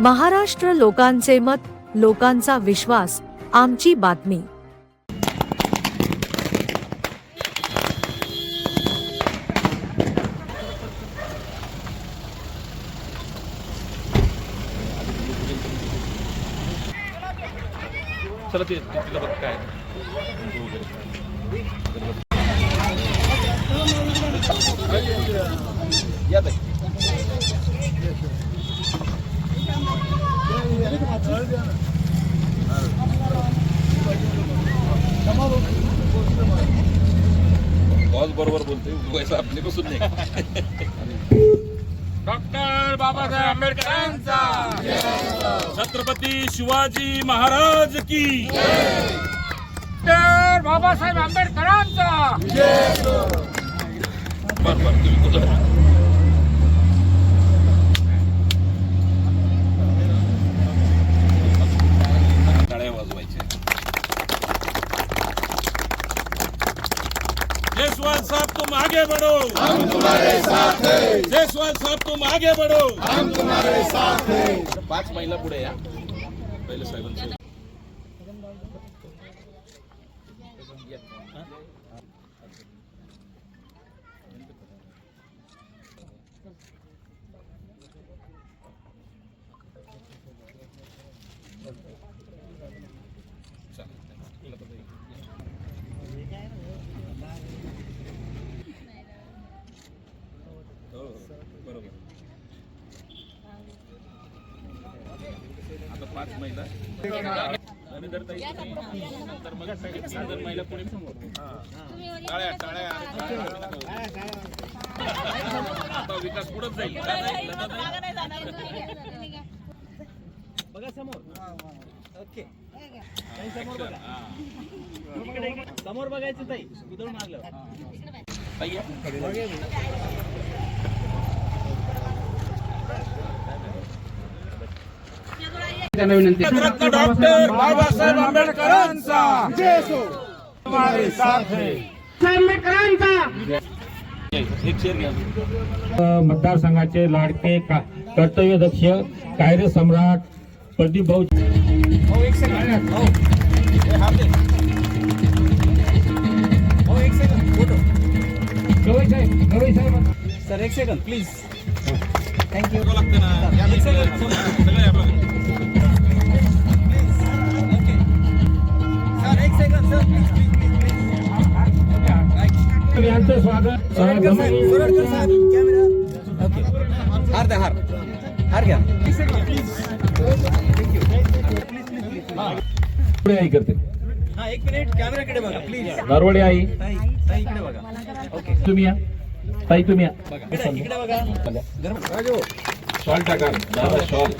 महाराष्ट्र लोकांचे मत लोकांचा विश्वास आमची बातमी चला ते तिला बघ काय या ताई. पैसा आपल्यापासून नाही. डॉक्टर बाबासाहेब आंबेडकरांचा. छत्रपती शिवाजी महाराज की. डॉक्टर बाबासाहेब आंबेडकरांचा बर बर तुम्ही कुठं टाळ्या वाजवायच्या जयसवाल साहब तुम आगे बढ़ो हम तुम्हारे साथ हैं जयसवाल साहब तुम आगे बढ़ो। पाच महिला पुढे या पहिले साहेबांचं हो, बरोबर आता पाच महिला. ताई नंतर मग महिला टाळ्या टाळ्या आता विकास पुढे जाईल. बघा समोर. ओके. समोर बघा. समोर बघायचं ताई. उधळून मागलं ताई डॉक्टर बाबासाहेब आंबेडकरांचा. है शेर घ्या मतदारसंघाचे लाडके का- कर्तव्यदक्ष कायदे सम्राट प्रदीप भाऊ सर एक सेकंड प्लीज थँक्यू लागतं ना. यांचं स्वागत अ, ओके हार द्या हार हार घ्या पुढे आई करते हा एक मिनिट कॅमेराकडे बघा प्लीज़ नरवडे आई इकडे बघा ओके तुम्ही या ताई तुम्ही या इकडे बघा शॉल टाका शॉल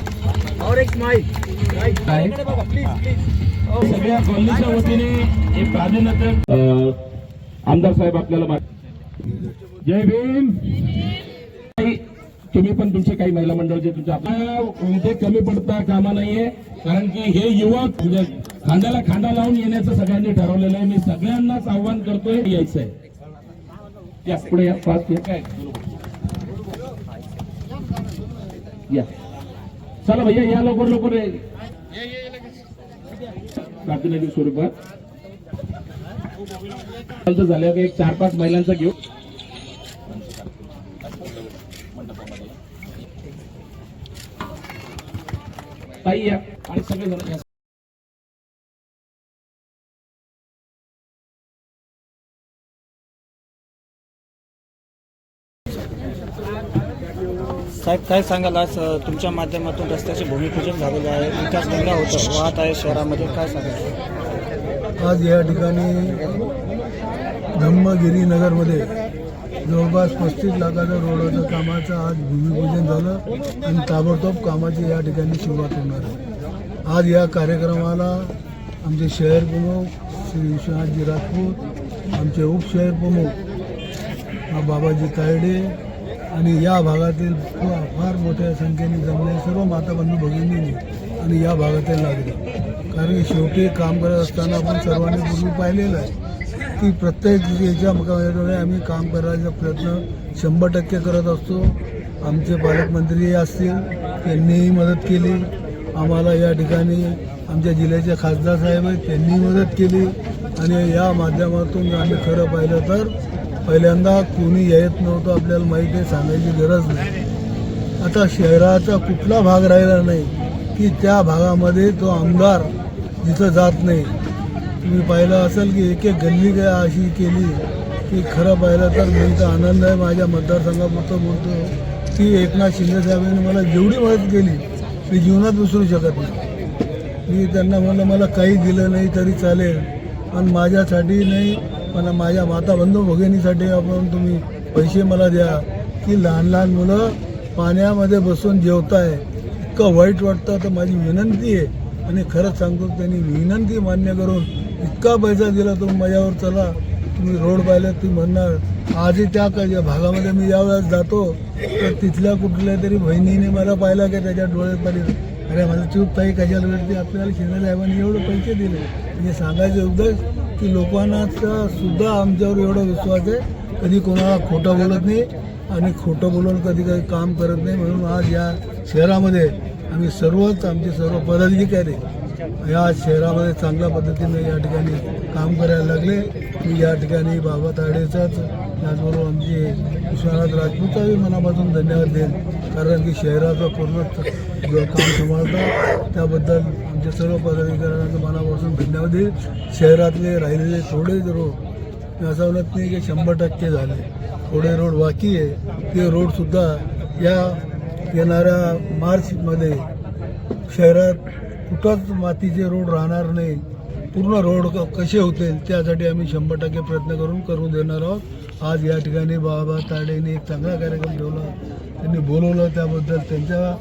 और एक स्माइल प्लीज़ प्लीज़ सगळ्या कॉलनीच्या वतीने हे प्राधान्य आमदार साहेब आपल्याला जय भीम. तुम्ही पण तुमचे काही महिला मंडळ जे तुमच्या ते कमी पडता कामा नाहीये. कारण की हे युवक म्हणजे खांद्याला खांदा लावून येण्याचं सगळ्यांनी ठरवलेलं आहे. मी सगळ्यांनाच आव्हान करतोय यायचं आहे या पुढे या फास्ट या. काय या. चला भैया या लवकर लवकर प्रार्थनेच्या स्वरूपात. आमचं झालं. एक चार पाच महिलांचा घेऊ. ताई या. आणि सगळे साहेब काय सांगाल आज तुमच्या माध्यमातून रस्त्याचे भूमिपूजन झालेले आहे विकास गंगा होतं वाहत आहे शहरामध्ये काय सांगाल? आज या ठिकाणी धम्मगिरी नगरमध्ये जवळपास पस्तीस लाखाच्या रोडाचं कामाचं आज भूमिपूजन झालं आणि ताबडतोब कामाची या ठिकाणी सुरुवात होणार आहे. आज या कार्यक्रमाला आमचे शहर प्रमुख श्री विश्वनाथजी राजपूत आमचे उपशहर प्रमुख बाबाजी तायडे आणि या भागातील फार मोठ्या संख्येने जमले. सर्व माता बंधू भगिनींनी आणि या भागातील लागले कारण की शेवटी काम करत असताना आपण सर्वांनी पूर्वी पाहिलेलं आहे की प्रत्येक याच्या मुकाबल्याद्वारे आम्ही काम करायचा प्रयत्न शंभर टक्के करत असतो. आमचे पालकमंत्री असतील त्यांनीही मदत केली. आम्हाला या ठिकाणी आमच्या जिल्ह्याचे खासदार साहेब आहेत त्यांनीही मदत केली. आणि या माध्यमातून आम्ही खरं पाहिलं तर पहिल्यांदा कोणी येत नव्हतं आपल्याला माहिती आहे सांगायची गरज नाही. आता शहराचा कुठला भाग राहिला नाही की त्या भागामध्ये तो आमदार जिथं जात नाही. तुम्ही पाहिलं असेल की एक एक गल्ली काय अशी केली की खरं पाहिलं तर मी तर आनंद आहे माझ्या मतदारसंघापुरतं बोलतो. ती एकनाथ शिंदेसाहेबांनी मला जेवढी मदत केली मी जीवनात विसरू शकत नाही. मी त्यांना म्हणलं मला काही दिलं नाही तरी चालेल पण माझ्यासाठी नाही पण माझ्या माता बंधू भगिनीसाठी आपण तुम्ही पैसे मला द्या. की लहान लहान मुलं पाण्यामध्ये बसून जेवताय. इतकं वाईट वाटतं. तर माझी विनंती आहे. आणि खरंच सांगतो त्यांनी विनंती मान्य करून इतका पैसा दिला तुम्ही माझ्यावर. चला तुम्ही रोड पाहिलं तुम्ही म्हणणार आजही त्या भागामध्ये मी ज्यावेळेस जातो. तर तिथल्या कुठल्या तरी बहिणीने मला पाहिलं की त्याच्या डोळ्यात पाणी अरे माझं चूक ताई कशाला भेटते? आपल्याला शिंदे साहेबांनी एवढे पैसे दिले. म्हणजे सांगायचं उद्देश की लोकांचा सुद्धा आमच्यावर एवढा विश्वास आहे. कधी कोणाला खोटं बोलत नाही आणि खोटं बोलून कधी काही काम करत नाही म्हणून आज या शहरामध्ये आम्ही सर्वच आमचे सर्व पदाधिकारी या शहरामध्ये चांगल्या पद्धतीने या ठिकाणी काम करायला लागले. मी या ठिकाणी बाबा ताडेचाच त्याचबरोबर आमचे विश्वनाथ राजपूतचाही मनापासून धन्यवाद देईन. कारण की शहराचं पूर्ण काम सांभाळतात त्याबद्दल आमच्या सर्व पदाधिकाऱ्यांचं मनापासून धन्यवाद देईल. शहरातले राहिलेले थोडेच रोड असं म्हणत नाही की शंभर टक्के झाले. थोडे रोड बाकी आहे. ते रोडसुद्धा या येणाऱ्या मार्चमध्ये शहरात कुठंच मातीचे रोड राहणार नाही. पूर्ण रोड क- कसे होतील त्यासाठी आम्ही शंभर टक्के प्रयत्न करून करून देणार आहोत. आज या ठिकाणी बाबा ताडेने एक चांगला कार्यक्रम ठेवला. त्यांनी बोलवलं त्याबद्दल त्यांच्या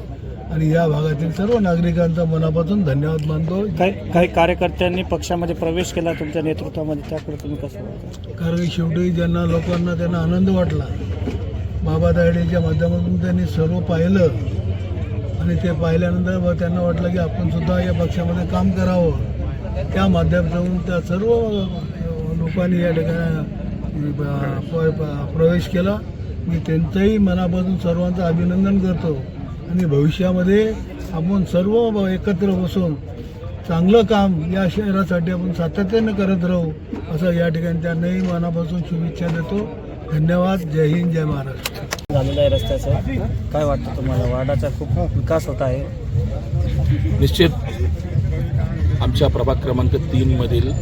आणि या भागातील सर्व नागरिकांचा मनापासून धन्यवाद मानतो. काही काही कार्यकर्त्यांनी पक्षामध्ये प्रवेश केला तुमच्या नेतृत्वामध्ये? त्याकडे तुम्ही कसं बघता? कारण शेवटी ज्यांना लोकांना त्यांना आनंद वाटला बाबा तायडेच्या माध्यमातून त्यांनी सर्व पाहिलं. आणि ते पाहिल्यानंतर त्यांना वाटलं की आपण सुद्धा या पक्षामध्ये काम करावं. त्या माध्यमातून त्या सर्व लोकांनी या ठिकाणी ब- प- प- प्रवेश केला. मी त्यांचंही मनापासून सर्वांचं अभिनंदन करतो. आणि भविष्यामध्ये आपण सर्व एकत्र बसून चांगलं काम या शहरासाठी आपण सातत्यानं करत राहू असं या ठिकाणी त्यांनाही मनापासून शुभेच्छा देतो. धन्यवाद. जय हिंद जय महाराष्ट्र. झालेलं आहे रस्त्याचं. काय वाटतं तुम्हाला? वार्डाचा खूप विकास होत आहे. निश्चित आमच्या प्रभाग क्रमांक तीन मधील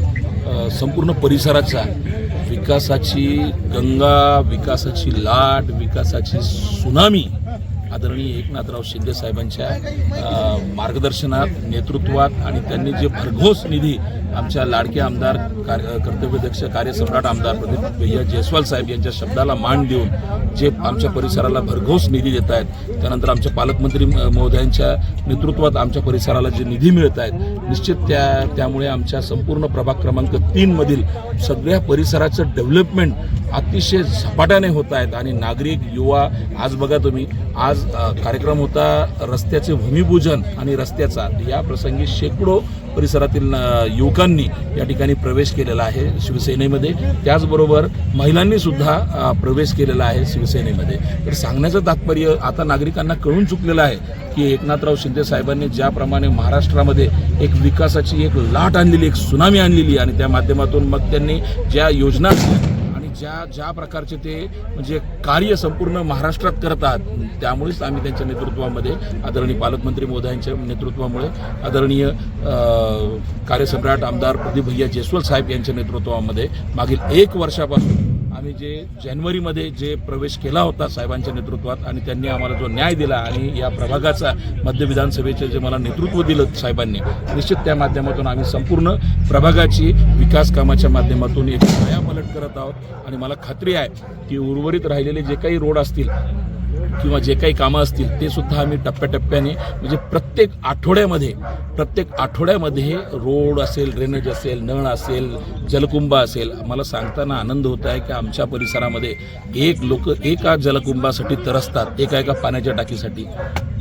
अ, संपूर्ण परिसराचा विकासाची गंगा विकासाची लाट विकासाची सुनामी आदरणीय एकनाथराव शिंदे साहेबांच्या मार्गदर्शनात नेतृत्वात आणि त्यांनी जे भरघोस निधी आमच्या लाडके आमदार कार्य कर्तव्यदक्ष कार्यसम्राट आमदार प्रदीप भैया जयस्वाल साहेब यांच्या शब्दाला मान देऊन जे आमच्या परिसराला भरघोस निधी देत आहेत त्यानंतर आमच्या पालकमंत्री म- महोदयांच्या नेतृत्वात आमच्या परिसराला जे निधी मिळत आहेत निश्चित त्या त्यामुळे आमच्या संपूर्ण प्रभाग क्रमांक तीनमधील सगळ्या परिसराचं डेव्हलपमेंट अतिशय झपाट्याने होत आहेत. आणि नागरिक युवा आज बघा तुम्ही आज आज कार्यक्रम होता रस्त्याचे भूमिपूजन आणि रस्त्याचा. या प्रसंगी शेकडो परिसरातील युवकांनी या ठिकाणी प्रवेश केलेला आहे शिवसेनेमध्ये. त्याचबरोबर महिलांनी सुद्धा प्रवेश केलेला आहे शिवसेनेमध्ये. तर सांगण्याचं तात्पर्य आता नागरिकांना कळून चुकलेलं आहे की एकनाथराव शिंदे साहेबांनी ज्याप्रमाणे महाराष्ट्रामध्ये एक विकासाची एक लाट आणलेली एक सुनामी आणलेली आणि त्या माध्यमातून मग त्यांनी ज्या योजना आणि ज्या ज्या प्रकारचे ते म्हणजे कार्य संपूर्ण महाराष्ट्रात करतात त्यामुळेच आम्ही त्यांच्या नेतृत्वामध्ये आदरणीय पालकमंत्री मोदयांच्या नेतृत्वामुळे आदरणीय कार्यसम्राट आमदार प्रदीप भैया जयस्वाल साहेब यांच्या नेतृत्वामध्ये मागील एक वर्षापासून आम्ही जे जानेवारीमध्ये जे प्रवेश केला होता साहेबांच्या नेतृत्वात आणि त्यांनी आम्हाला जो न्याय दिला आणि या प्रभागाचा मध्य विधानसभेचे जे मला नेतृत्व दिलं साहेबांनी निश्चित त्या माध्यमातून आम्ही संपूर्ण प्रभागाची विकास कामाच्या माध्यमातून एक पलट करत आहोत. आणि मला खात्री आहे की उर्वरित राहिलेले जे काही रोड असतील किंवा जे काही कामं असतील ते सुद्धा आम्ही टप्प्याटप्प्याने म्हणजे प्रत्येक आठवड्यामध्ये प्रत्येक आठवड्यामध्ये रोड असेल ड्रेनेज असेल नळ असेल जलकुंभ असेल मला सांगताना आनंद होत आहे की आमच्या परिसरामध्ये एक लोक एका जलकुंभासाठी तरसतात एका एका पाण्याच्या टाकीसाठी.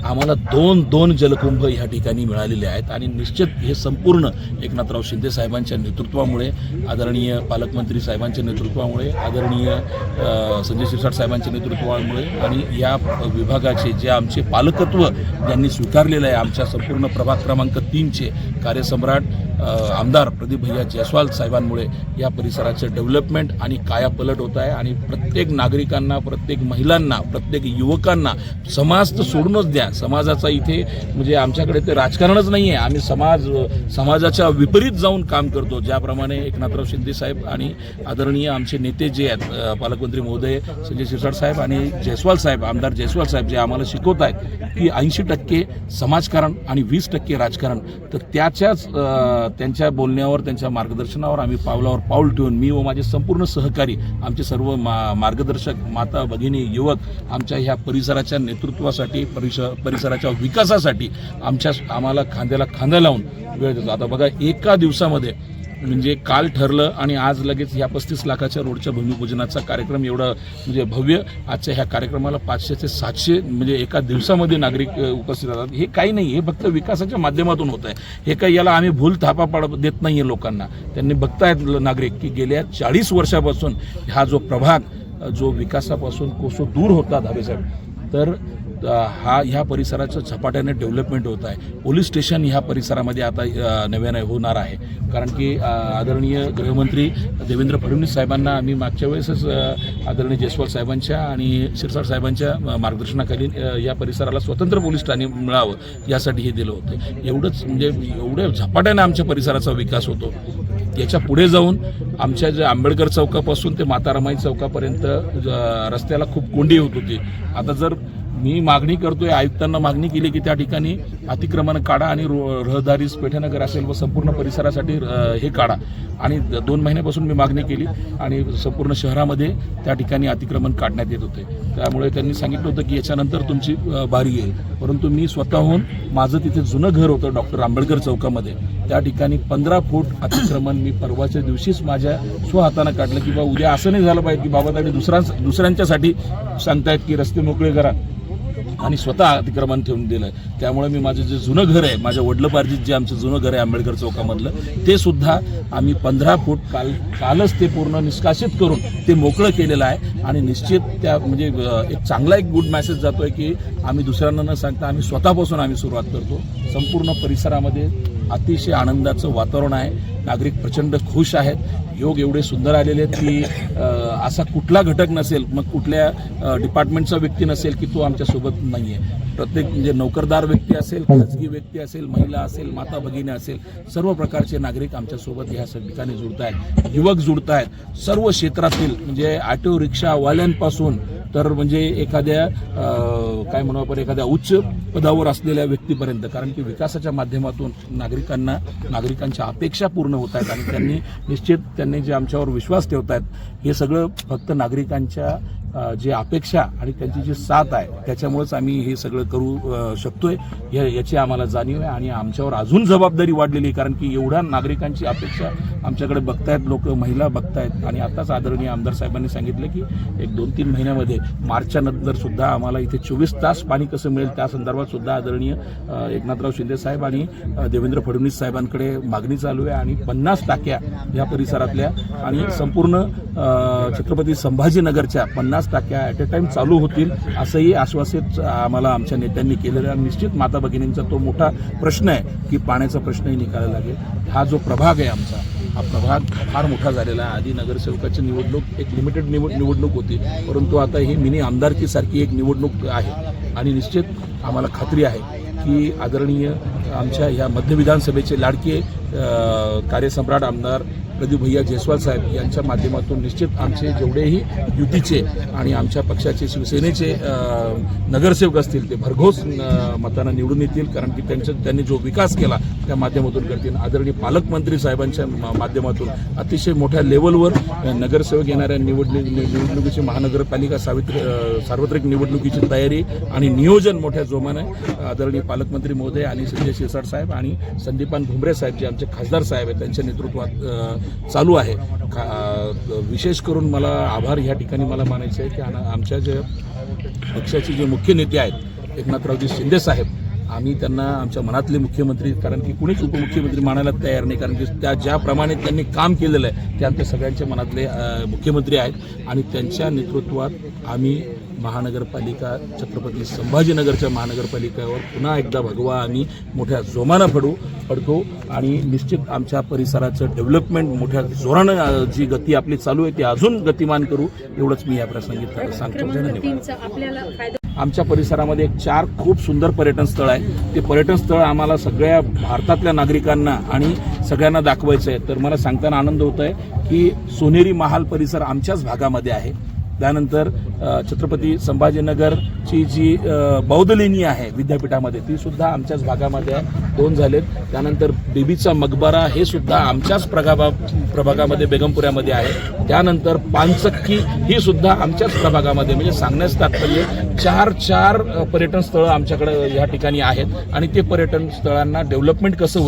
आम्हाला दोन दोन जलकुंभ ह्या ठिकाणी मिळालेले आहेत आणि निश्चित हे संपूर्ण एकनाथराव शिंदे साहेबांच्या नेतृत्वामुळे आदरणीय पालकमंत्री साहेबांच्या नेतृत्वामुळे आदरणीय संजय शिरसाट साहेबांच्या नेतृत्वामुळे आणि या विभागाचे जे आमचे पालकत्व ज्यांनी स्वीकारलेलं आहे आमच्या संपूर्ण प्रभाग क्रमांक तीनचे कार्यसम्राट आमदार प्रदीप भैया जयस्वाल साहेबांमुळे या परिसराचं डेव्हलपमेंट आणि कायापलट होत आहे. आणि प्रत्येक नागरिकांना प्रत्येक महिलांना प्रत्येक युवकांना समाज तर सोडूनच द्या. समाजाचा इथे म्हणजे आमच्याकडे ते राजकारणच नाही आहे आम्ही समाज समाजाच्या विपरीत जाऊन काम करतो. ज्याप्रमाणे एकनाथराव शिंदे साहेब आणि आदरणीय आमचे नेते जे आहेत पालकमंत्री महोदय संजय शिरसाट साहेब आणि जयस्वाल साहेब आमदार जयस्वाल साहेब जे आम्हाला शिकवत आहेत की ऐंशी टक्के समाजकारण आणि वीस टक्के राजकारण. तर त्याच्याच त्यांच्या बोलण्यावर त्यांच्या मार्गदर्शनावर आम्ही पावलावर पाऊल ठेवून मी व माझे संपूर्ण सहकारी आमचे सर्व मा मार्गदर्शक माता भगिनी युवक आमच्या ह्या परिसराच्या नेतृत्वासाठी परिस परिसराच्या विकासासाठी आमच्या आम्हाला खांद्याला खांदा लावून वेळ देतो. आता बघा एका दिवसामध्ये म्हणजे काल ठरलं आणि आज लगेच ह्या पस्तीस लाखाच्या रोडच्या भूमिपूजनाचा कार्यक्रम एवढा म्हणजे भव्य. आजच्या ह्या कार्यक्रमाला पाचशे ते सातशे म्हणजे एका दिवसामध्ये नागरिक उपस्थित राहतात. हे काही नाही हे फक्त विकासाच्या माध्यमातून होत आहे हे काही याला आम्ही भूल थापा पाड देत नाही आहे लोकांना. त्यांनी बघतायत नागरिक की गेल्या चाळीस वर्षापासून हा जो प्रभाग जो विकासापासून कोसो दूर होता धाबेसाहेब तर हा ह्या परिसराचं झपाट्याने डेव्हलपमेंट होत आहे. पोलीस स्टेशन ह्या परिसरामध्ये आता नव्याने होणार आहे. कारण की आदरणीय गृहमंत्री देवेंद्र फडणवीस साहेबांना आम्ही मागच्या वेळेसच आदरणीय जयस्वाल साहेबांच्या आणि शिरसाट साहेबांच्या मार्गदर्शनाखाली या परिसराला स्वतंत्र पोलीस ठाणे मिळावं यासाठी हे दिलं होतं. एवढंच म्हणजे एवढ्या झपाट्याने आमच्या परिसराचा विकास होतो. याच्यापुढे जाऊन आमच्या जे आंबेडकर चौकापासून ते मातारामाई चौकापर्यंत ज- रस्त्याला खूप कोंडी होत होती. आता जर मी मागणी करतोय आयुक्तांना मागणी केली की त्या ठिकाणी अतिक्रमण काढा आणि रो- रहदारी पेठनगर असेल व संपूर्ण परिसरासाठी हे काढा. आणि द- दोन महिन्यापासून मी मागणी केली आणि संपूर्ण शहरामध्ये त्या ठिकाणी अतिक्रमण काढण्यात येत होते. त्यामुळे त्यांनी सांगितलं होतं की याच्यानंतर तुमची बारी येईल. परंतु मी स्वतःहून माझं तिथे जुनं घर होतं डॉक्टर आंबेडकर चौकामध्ये. त्या ठिकाणी पंधरा फूट अतिक्रमण मी परवाच्या दिवशीच माझ्या स्वहातानं काढलं की बाबा उद्या असं नाही झालं पाहिजे की बाबा त्याने दुसऱ्या दुसऱ्यांच्यासाठी सांगतायत की रस्ते मोकळे करा. आणि स्वतः अतिक्रमण ठेवून दिलं. त्यामुळे मी माझं जे जुनं घर आहे माझ्या वडलपार्जित जे आमचं जुनं घर आहे आंबेडकर चौकामधलं ते सुद्धा आम्ही पंधरा फूट काल कालच ते पूर्ण निष्कासित करून ते मोकळं केलेलं आहे. आणि निश्चित त्या म्हणजे एक चांगला एक गुड मेसेज आहे की आम्ही दुसऱ्यांना न सांगता आम्ही स्वतःपासून आम्ही सुरुवात करतो. संपूर्ण परिसरामध्ये अतिशय आनंदाचं वातावरण आहे. नागरिक प्रचंड खुश आहेत. योग एवढे सुंदर आलेले आहेत की असा कुठला घटक नसेल मग कुठल्या डिपार्टमेंटचा व्यक्ती नसेल की तो आमच्यासोबत नाही आहे प्रत्येक म्हणजे नोकरदार व्यक्ती असेल खाजगी व्यक्ती असेल महिला असेल माता भगिनी असेल सर्व प्रकारचे नागरिक आमच्यासोबत ह्या ठिकाणी जुळत आहेत युवक जुळत आहेत सर्व क्षेत्रातील म्हणजे ऑटो रिक्षावाल्यांपासून तर म्हणजे एखाद्या काय म्हणू आपण एखाद्या उच्च पदावर असलेल्या व्यक्तीपर्यंत कारण की विकासाच्या माध्यमातून नागरिकांना नागरिकांच्या अपेक्षा पूर्ण होत आहेत आणि त्यांनी निश्चित त्यांनी जे आमच्यावर विश्वास ठेवत आहेत हे सगळं फक्त नागरिकांच्या जे अपेक्षा आणि त्यांची जी साथ आहे त्याच्यामुळेच आम्ही हे सगळं करू शकतोय. या याची आम्हाला जाणीव आहे आणि आमच्यावर अजून जबाबदारी वाढलेली आहे कारण की एवढ्या नागरिकांची अपेक्षा आमच्याकडे बघतायत लोक महिला बघतायत. आणि आताच आदरणीय आमदार साहेबांनी सांगितलं की एक दोन तीन महिन्यामध्ये मार्चच्या नंतर सुद्धा आम्हाला इथे चोवीस तास पाणी कसं मिळेल त्या संदर्भात सुद्धा आदरणीय एकनाथराव शिंदे साहेब आणि देवेंद्र फडणवीस साहेबांकडे मागणी चालू आहे आणि पन्नास टाक्या या परिसरातल्या आणि संपूर्ण छत्रपती संभाजीनगरच्या पन्नास टाक्या ॲट अ टाइम चालू होतील असंही आश्वासित आम्हाला आमच्या नेत्यांनी केलेलं आहे. आणि निश्चित माता भगिनींचा तो मोठा प्रश्न आहे की पाण्याचा प्रश्नही निकाला लागेल. हा जो प्रभाग आहे आमचा हा प्रभाग फार मोठा झालेला आहे. आधी नगरसेवकाची निवडणूक एक लिमिटेड निवड निवडणूक होती. परंतु आता ही मिनी आमदारकीसारखी एक निवडणूक आहे. आणि निश्चित आम्हाला खात्री आहे की आदरणीय आमच्या ह्या मध्य विधानसभेचे लाडके कार्यसम्राट आमदार प्रदीप भैया जयस्वाल साहेब यांच्या माध्यमातून निश्चित आमचे जेवढेही युतीचे आणि आमच्या पक्षाचे शिवसेनेचे नगरसेवक असतील ते भरघोस मतांना निवडून येतील. कारण की त्यांच्या त्यांनी जो विकास केला त्या माध्यमातून करतील. आदरणीय पालकमंत्री साहेबांच्या माध्यमातून अतिशय मोठ्या लेवलवर नगरसेवक येणाऱ्या निवडणी निवडणुकीची महानगरपालिका सावित्री सार्वत्रिक निवडणुकीची तयारी आणि नियोजन मोठ्या जोमाने आदरणीय पालकमंत्री महोदय आणि संजय शिरसाट साहेब आणि संदीपान भुमरे साहेब जे आमचे खासदार साहेब आहेत त्यांच्या नेतृत्वात चालू आहे. खा- विशेष करून मला आभार ह्या ठिकाणी मला मानायचं आहे की आमच्या जे पक्षाचे जे मुख्य नेते आहेत एकनाथरावजी शिंदे साहेब आम्ही त्यांना आमच्या मनातले मुख्यमंत्री कारण की कुणीच उपमुख्यमंत्री मानायला तयार नाही कारण की त्या ज्याप्रमाणे त्यांनी काम केलेलं आहे ते आमच्या सगळ्यांच्या मनातले मुख्यमंत्री आहेत. आणि त्यांच्या नेतृत्वात आम्ही महानगरपालिका छत्रपती संभाजीनगरच्या महानगरपालिकेवर पुन्हा एकदा भगवा आम्ही मोठ्या जोमानं पडू पडतो. आणि निश्चित आमच्या परिसराचं डेव्हलपमेंट मोठ्या जोरानं जी गती आपली चालू आहे ती अजून गतिमान करू एवढंच मी या प्रसंगी सांगतो. आमच्या परिसरामध्ये एक चार खूप सुंदर पर्यटन स्थळ आहे. ते पर्यटन स्थळ आम्हाला सगळ्या भारतातल्या नागरिकांना आणि सगळ्यांना दाखवायचं आहे तर मला सांगताना आनंद होत आहे की सोनेरी महाल परिसर आमच्याच भागामध्ये आहे. त्यानंतर छत्रपती संभाजीनगरची जी बौद्ध लेणी आहे विद्यापीठामध्ये ती सुद्धा आमच्याच भागामध्ये आहे. दोन झालेत. त्यानंतर बीबीचा मकबरा हे सुद्धा आमच्याच प्रभागा प्रभागामध्ये बेगमपुऱ्यामध्ये आहे. त्यानंतर पानचक्की ही सुद्धा आमच्याच प्रभागामध्ये म्हणजे सांगण्यास तात्पर्य चार चार पर्यटन स्थळं आमच्याकडे या ठिकाणी आहेत. आणि ते पर्यटन स्थळांना डेव्हलपमेंट कसं होईल